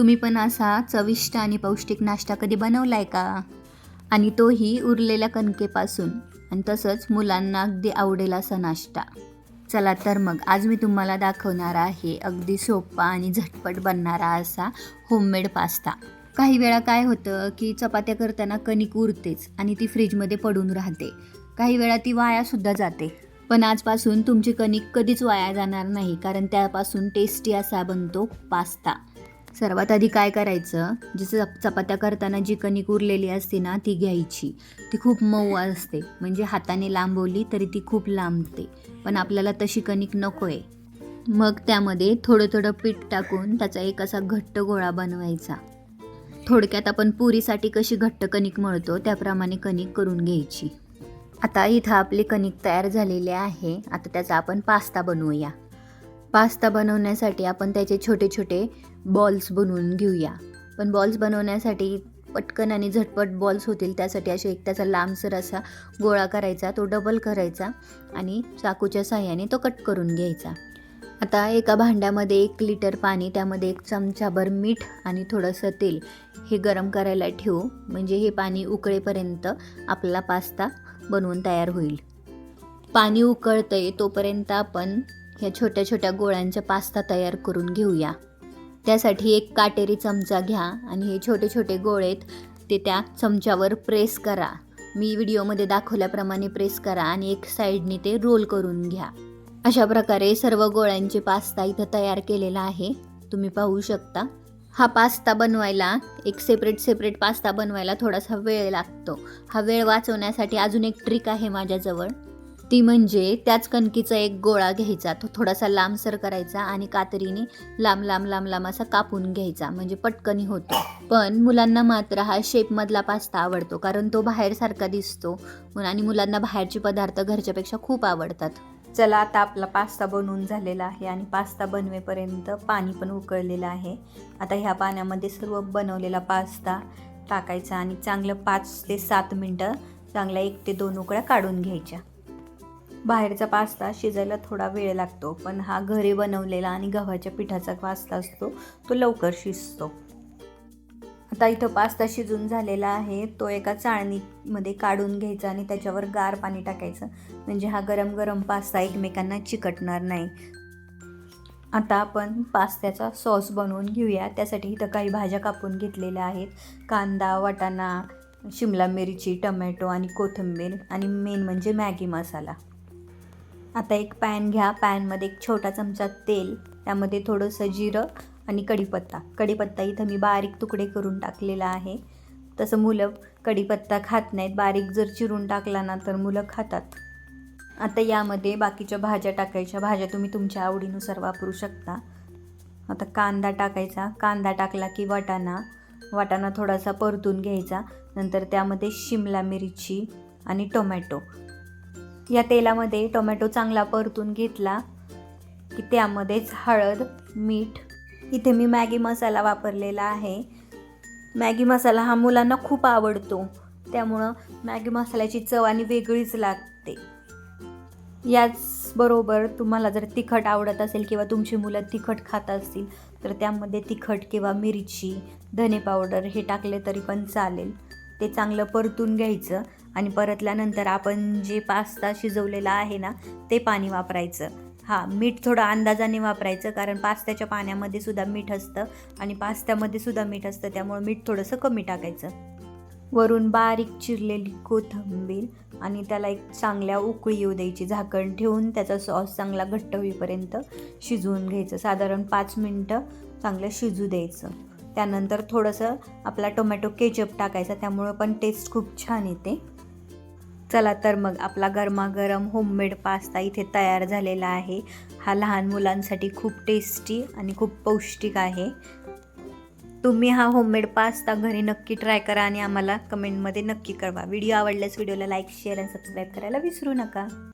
तुम्ही पण असा चविष्ट आणि पौष्टिक नाश्ता कधी बनवलाय का? आणि तोही उरलेल्या कणकेपासून. आणि तसंच मुलांना अगदी आवडेल असा नाश्ता. चला तर मग आज मी तुम्हाला दाखवणार आहे अगदी सोपा आणि झटपट बनणारा असा होममेड पास्ता काही वेळा काय होतं की चपात्या करताना कणिक उरतेच आणि ती फ्रीजमध्ये पडून राहते. काही वेळा ती वायासुद्धा जाते. पण आजपासून तुमची कणिक कधीच वाया जाणार नाही कारण त्यापासून टेस्टी असा बनतो पास्ता सर्वात आधी काय करायचं? जसं चपात्या करताना जी कणिक उरलेली असते ना ती घ्यायची. ती खूप मऊ असते. म्हणजे हाताने लांबवली तरी ती खूप लांबते. पण आपल्याला तशी कणिक नको आहे मग त्यामध्ये थोडं थोडं पीठ टाकून त्याचा एक असा घट्ट गोळा बनवायचा. थोडक्यात आपण पुरीसाठी कशी घट्ट कणिक मळतो त्याप्रमाणे कणिक करून घ्यायची. आता इथं आपली कणिक तयार झालेली आहे. आता त्याचा आपण पास्ता बनवूया. पास्ता बनवण्यासाठी आपण त्याचे छोटे छोटे बॉल्स बनवून घेऊया. पण बॉल्स बनवण्यासाठी पटकन आणि झटपट बॉल्स होतील. त्यासाठी असे एक त्याचा लांबसर असा गोळा करायचा तो डबल करायचा आणि चाकूच्या साह्याने तो कट करून घ्यायचा. आता एका भांड्यामध्ये एक लिटर पाणी त्यामध्ये एक चमचाभर मीठ आणि थोडंसं तेल हे गरम करायला ठेवू. म्हणजे हे पाणी उकळेपर्यंत आपला पास्ता बनवून तयार होईल. पाणी उकळतंय तोपर्यंत आपण ह्या छोट्या छोट्या गोळ्यांचा पास्ता तयार करून घेऊया. त्यासाठी एक काटेरी चमचा घ्या आणि हे छोटे छोटे गोळेत ते त्या चमच्यावर प्रेस करा. मी व्हिडिओमध्ये दाखवल्याप्रमाणे प्रेस करा आणि एक साईडने ते रोल करून घ्या. अशा प्रकारे सर्व गोळ्यांचे पास्ता इथं तयार केलेला आहे. तुम्ही पाहू शकता. हा पास्ता बनवायला एक सेपरेट सेपरेट पास्ता बनवायला थोडासा वेळ लागतो. हा वेळ वाचवण्यासाठी अजून एक ट्रिक आहे माझ्याजवळ. ती म्हणजे त्याच कणकीचा एक गोळा घ्यायचा. तो थोडासा लांबसर करायचा आणि कातरीने लांब लांब लांब लांब असा कापून घ्यायचा. म्हणजे पटकनी होतो. पण मुलांना मात्र हा शेपमधला पास्ता आवडतो. कारण तो बाहेरसारखा दिसतो. आणि मुलांना बाहेरचे पदार्थ घरच्यापेक्षा खूप आवडतात. चला आता आपला पास्ता बनवून झालेला आहे आणि पास्ता बनवेपर्यंत पाणी पण उकळलेलं आहे. आता ह्या पाण्यामध्ये सर्व बनवलेला पास्ता टाकायचा आणि चांगलं पाच ते सात मिनटं चांगल्या एक ते दोन उकळ्या काढून घ्यायच्या. बाहेरचा पास्ता शिजायला थोडा वेळ लागतो पण हा घरी बनवलेला आणि गव्हाच्या पिठाचा पास्ता असतो तो लवकर शिजतो. आता इथं पास्ता शिजून झालेला आहे तो एका चाळणीमध्ये काढून घ्यायचा आणि त्याच्यावर गार पाणी टाकायचं. म्हणजे हा गरम गरम पास्ता एकमेकांना चिकटणार नाही. आता आपण पास्त्याचा सॉस बनवून घेऊया. त्यासाठी इथं काही भाज्या कापून घेतलेल्या आहेत. कांदा वाटाणा शिमला मिरची टमॅटो आणि कोथिंबीर आणि मेन म्हणजे मॅगी मसाला. आता एक पॅन घ्या. पॅनमध्ये एक छोटा चमचा तेल त्यामध्ये थोडंसं जिरं आणि कढीपत्ता. कढीपत्ता इथं मी बारीक तुकडे करून टाकलेला आहे. तसं मुलं कढीपत्ता खात नाहीत. बारीक जर चिरून टाकला ना तर मुलं खातात. आता यामध्ये बाकीच्या भाज्या टाकायच्या. भाज्या तुम्ही तुमच्या आवडीनुसार वापरू शकता. आता कांदा टाकायचा. कांदा टाकला की वाटाणा. वाटाणा थोडासा परतून घ्यायचा. नंतर त्यामध्ये शिमला मिरची आणि टोमॅटो. या तेलामध्ये टोमॅटो चांगला परतून घेतला की त्यामध्येच हळद मीठ. इथे मी मॅगी मसाला वापरलेला आहे. मॅगी मसाला हा मुलांना खूप आवडतो. त्यामुळं मॅगी मसाल्याची चव आणि वेगळीच लागते. याचबरोबर तुम्हाला जर तिखट आवडत असेल किंवा तुमची मुलं तिखट खात असतील तर त्यामध्ये तिखट किंवा मिरची धने पावडर हे टाकले तरी पण चालेल. ते चांगलं परतून घ्यायचं. आणि परतल्यानंतर आपण जे पास्ता शिजवलेला आहे ना ते पाणी वापरायचं. हां मीठ थोडं अंदाजाने वापरायचं कारण पास्त्याच्या पाण्यामध्ये सुद्धा मीठ असतं आणि पास्त्यामध्ये सुद्धा मीठ असतं त्यामुळे मीठ थोडंसं कमी टाकायचं. वरून बारीक चिरलेली कोथिंबीर आणि त्याला एक चांगल्या उकळी येऊ द्यायची झाकण ठेवून त्याचा सॉस चांगला घट्ट होईपर्यंत शिजवून घ्यायचं. साधारण पाच मिनटं चांगलं शिजू द्यायचं. त्यानंतर थोडंसं आपला टोमॅटो केचप टाकायचा त्यामुळं पण टेस्ट खूप छान येते. चला तर मग आपला गरमागरम होममेड पास्ता इथे तयार झालेला आहे. हा लहान मुलांसाठी खूप टेस्टी आणि खूप पौष्टिक आहे. तुम्ही हा होममेड पास्ता घरी नक्की ट्राय करा आणि आम्हाला कमेंटमध्ये नक्की कळवा. व्हिडिओ आवडल्यास व्हिडिओला लाईक शेअर आणि सबस्क्राईब करायला विसरू नका.